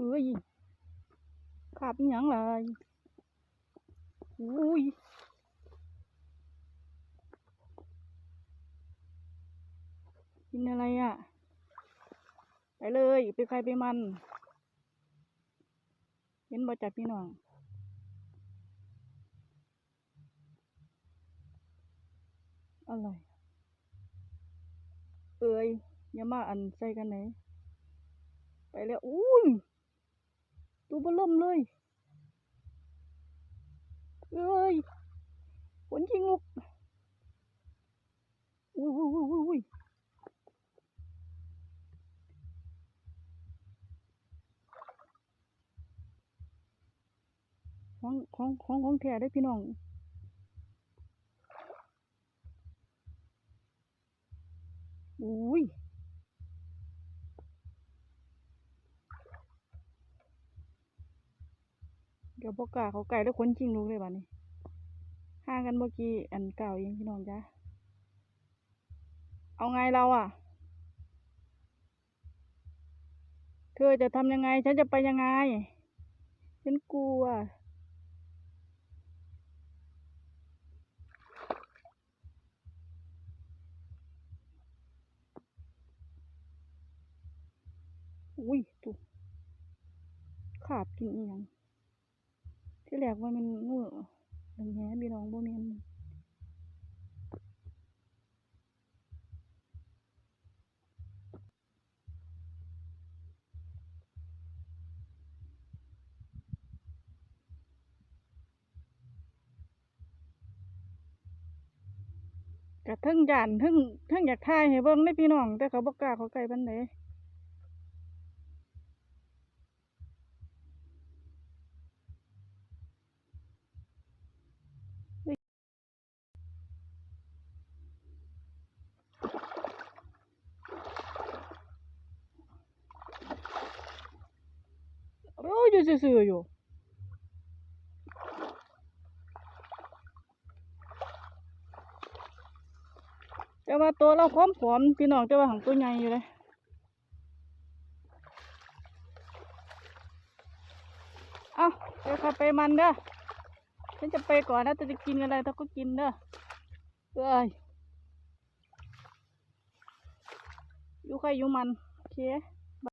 เอ้ยขาบอิหยังล่ะอุ้ยกินอะไรอะ ไปเลยไปใครไปมัน เห็นบ่จัดพี่น้องอะไรเอ้ยอย่ามาอันใส่กันไหน ไปแล้วอุ้ย ตัวเบล่มเลยเอ้ยฝนชิงลูกอุ้ยอุ้ยอุ้ยอุ้ยอุ้ยของของของของแท้ได้พี่น้อง อุ้ย เดี๋ยวบอกกาเขาไก่แล้วคนจริงลูกเลยบ้านี้ห่างกันเมื่อกี้อันเก่าเองพี่น้องจ้าเอาไงเราอะ เธอจะทำยังไง ฉันจะไปยังไง ฉันกลัวอุ้ยตุขาบกินอีหยัง ที่แรกว่ามันงูดังแหพี่น้องบ่แม่นกะทึ่งยานทึ่งทึ่งอยากถ่ายให้เบิ่งได้พี่น้อง แต่เขาบ่กล้าเขาใกล้ปานใด โอ้ยอยู่ซื่อๆอยู่แต่ว่าตัวเราพร้อมผอมพี่น้องแต่ว่าหังตัวใหญ่อยู่เลยเอาเดี๋ยวขับไปมันเด้อฉันจะไปก่อนนะแต่จะกินอะไรเธอก็กินเด้อเอ้ยอยู่ใครอยู่มันโอเค